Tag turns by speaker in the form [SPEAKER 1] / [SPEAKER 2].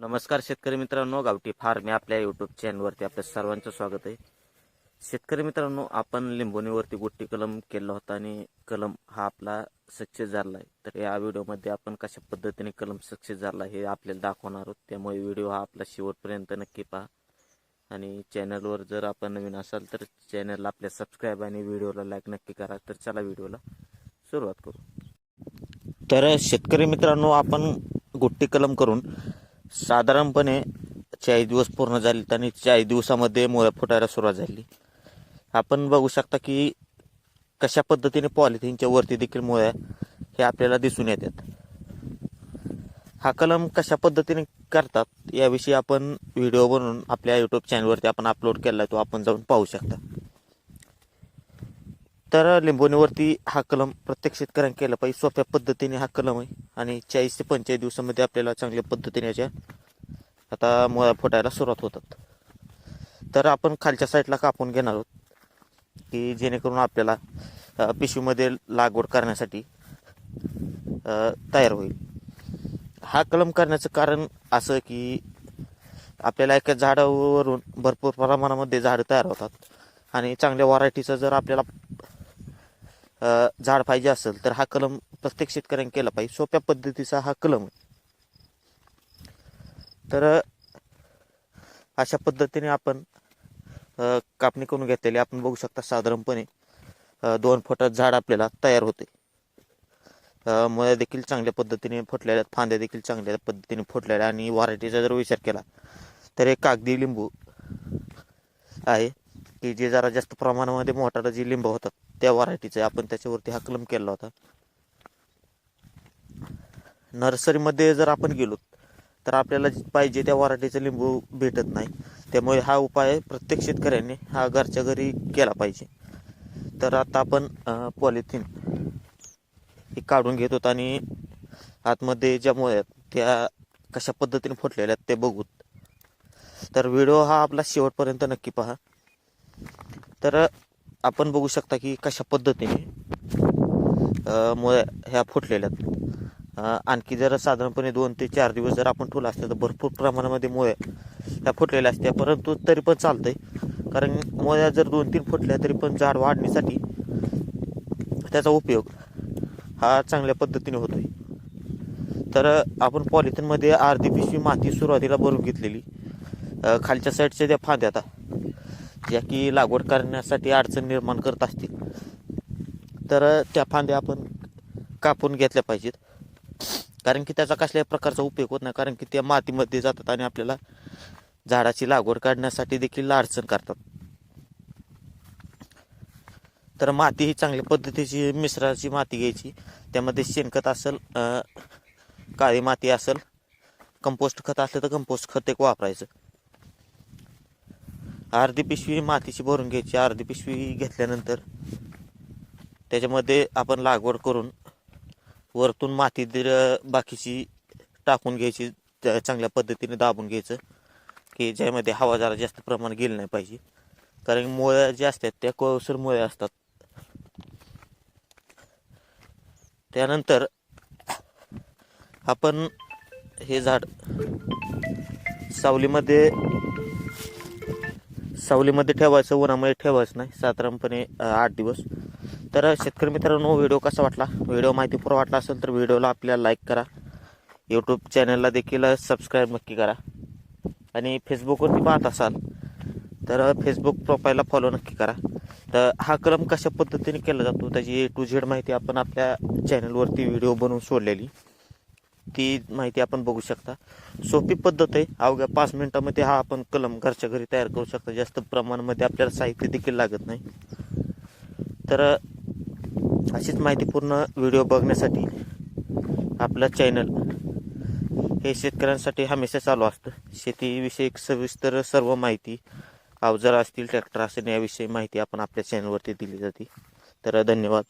[SPEAKER 1] नमस्कार शेतकरी मित्रांनो गावठी फार्म या आपल्या युट्यूब चॅनलवरती आपल्या सर्वांचं स्वागत आहे. शेतकरी मित्रांनो आपण लिंबोनीवरती गोट्टी कलम केला होता आणि कलम हा आपला सक्सेस झाला आहे. तर या व्हिडिओमध्ये आपण कशा पद्धतीने कलम सक्सेस झाला हे आपल्याला दाखवणार आहोत. त्यामुळे व्हिडिओ हा आपला शेवटपर्यंत नक्की पहा. आणि चॅनलवर जर आपण नवीन असाल तर चॅनलला आपल्या सबस्क्राईब आणि व्हिडिओला लाईक नक्की करा. तर चला व्हिडिओला सुरुवात करू. तर शेतकरी मित्रांनो आपण गोट्टी कलम करून साधारणपणे चाळीस दिवस पूर्ण झाले आणि चाळीस दिवसामध्ये मोळ्या फुटायला सुरुवात झाली. आपण बघू शकता की कशा पद्धतीने पॉलिथिनच्या वरती देखील मोळ्या हे आपल्याला दिसून येतात. हा कलम कशा पद्धतीने करतात याविषयी आपण व्हिडिओ बनवून आपल्या यूट्यूब चॅनलवरती आपण अपलोड केला तो आपण जाऊन पाहू शकता. तर लिंबोणीवरती हा कलम प्रत्येक शेतकऱ्यांनी केला पाहिजे सोप्या पद्धतीने हा कलम आहे. आणि चाळीस ते पंचेचाळीस दिवसामध्ये आपल्याला चांगल्या पद्धतीने याच्या आता मुळा फुटायला सुरुवात होतात. तर आपण खालच्या साईडला कापून घेणार आहोत की जेणेकरून आपल्याला पिशवीमध्ये लागवड करण्यासाठी तयार होईल. हा कलम करण्याचं कारण असं की आपल्याला एका झाडावरून भरपूर प्रमाणामध्ये झाडं तयार होतात. आणि चांगल्या व्हरायटीचं जर आपल्याला झाड पाहिजे असेल तर हा कलम प्रत्येक शेतकऱ्यांनी केला पाहिजे. सोप्या पद्धतीचा हा कलम आहे. तर अशा पद्धतीने आपण कापणी करून घेतलेली आपण बघू शकता साधारणपणे दोन फुटात झाड आपल्याला तयार होते. मुळ्या देखील चांगल्या पद्धतीने फुटलेल्या आहेत, फांद्या देखील चांगल्या पद्धतीने फुटलेल्या आणि व्हरायटीचा जर विचार केला तर एक कागदी लिंबू आहे की जे जरा जास्त प्रमाणामध्ये मोठाला जी लिंब होतात. त्या व्हरायटीचे आपण त्याच्यावरती हा कलम केला होता. नर्सरीमध्ये जर आपण गेलो तर आपल्याला पाहिजे त्या वराठीचं लिंबू भेटत नाही. त्यामुळे हा उपाय प्रत्येक शेतकऱ्याने हा घरच्या घरी केला पाहिजे. तर आता आपण पॉलिथिन हे काढून घेत आणि आतमध्ये ज्या मुळ्या आहेत त्या कशा पद्धतीने फुटलेल्या आहेत ते बघूत तर व्हिडिओ हा आपला शेवटपर्यंत नक्की पहा. तर आपण बघू शकता की कशा पद्धतीने मुळ्या मुळे ह्या फुटलेल्या आहेत. आणखी जर साधारणपणे दोन ते चार दिवस जर आपण ठेवला असतं तर भरपूर प्रमाणामध्ये मुळे ह्या फुटलेल्या असत्या. परंतु तरी पण चालतंय. कारण मुळ्या जर दोन तीन फुटल्या तरी पण झाड वाढण्यासाठी त्याचा उपयोग हा चांगल्या पद्धतीने होतोय. तर आपण पॉलिथिनमध्ये अर्धी पिशवी माती सुरुवातीला भरून घेतलेली. खालच्या साईडच्या त्या फांद्या आता ज्या की लागवड करण्यासाठी अडचण निर्माण करत असतील. तर त्या फांद्या आपण कापून घेतल्या पाहिजेत. कारण की त्याचा कसल्याही प्रकारचा उपयोग होत नाही कारण की त्या मातीमध्ये जातात आणि आपल्याला झाडाची लागवड काढण्यासाठी देखील अडचण करतात. तर माती ही चांगल्या पद्धतीची मिश्राची माती घ्यायची. त्यामध्ये शेणखत असेल काळी माती असेल कंपोस्ट खत असलं तर कंपोस्ट खत एक वापरायचं. अर्धी पिशवी मातीची भरून घ्यायची. अर्धी पिशवी घेतल्यानंतर त्याच्यामध्ये आपण लागवड करून वरतून माती दिर बाकीची टाकून घ्यायची चांगल्या पद्धतीने दाबून घ्यायचं की ज्यामध्ये हवा जरा जास्त प्रमाणात गेली नाही पाहिजे. कारण मुळ्या ज्या असतात त्या कोळसर मुळ्या असतात. त्यानंतर आपण हे झाड सावलीमध्ये सावलीमध्ये ठेवायचं उन्हामध्ये ठेवायचं नाही साधारणपणे आठ दिवस. तर शेतकरी मित्रांनो व्हिडिओ कसा वाटला? व्हिडिओ माहितीपूर्व वाटला असेल तर व्हिडिओला आपल्याला लाईक करा. यूट्यूब चॅनलला देखील सबस्क्राईब नक्की करा. आणि फेसबुकवरती पाहत असाल तर फेसबुक प्रोफाईलला फॉलो नक्की करा. तर हा कलम कशा पद्धतीने केला जातो त्याची ए टू झेड माहिती आपण आपल्या चॅनलवरती व्हिडिओ बनवून सोडलेली. ती माहिती आपण बघू शकता. सोपी पद्धत आहे. अवघ्या पाच मिनिटामध्ये हा आपण कलम घरच्या घरी तयार करू शकता. जास्त प्रमाणामध्ये आपल्याला साहित्य देखील लागत नाही. तर अशीच माहितीपूर्ण व्हिडिओ बघण्यासाठी आपलं चॅनल हे शेतकऱ्यांसाठी हमेशा चालू असतं. शेतीविषयक सविस्तर सर्व माहिती अवजार असतील ट्रॅक्टर असेल याविषयी माहिती आपण आपल्या चॅनलवरती दिली जाते. तर धन्यवाद.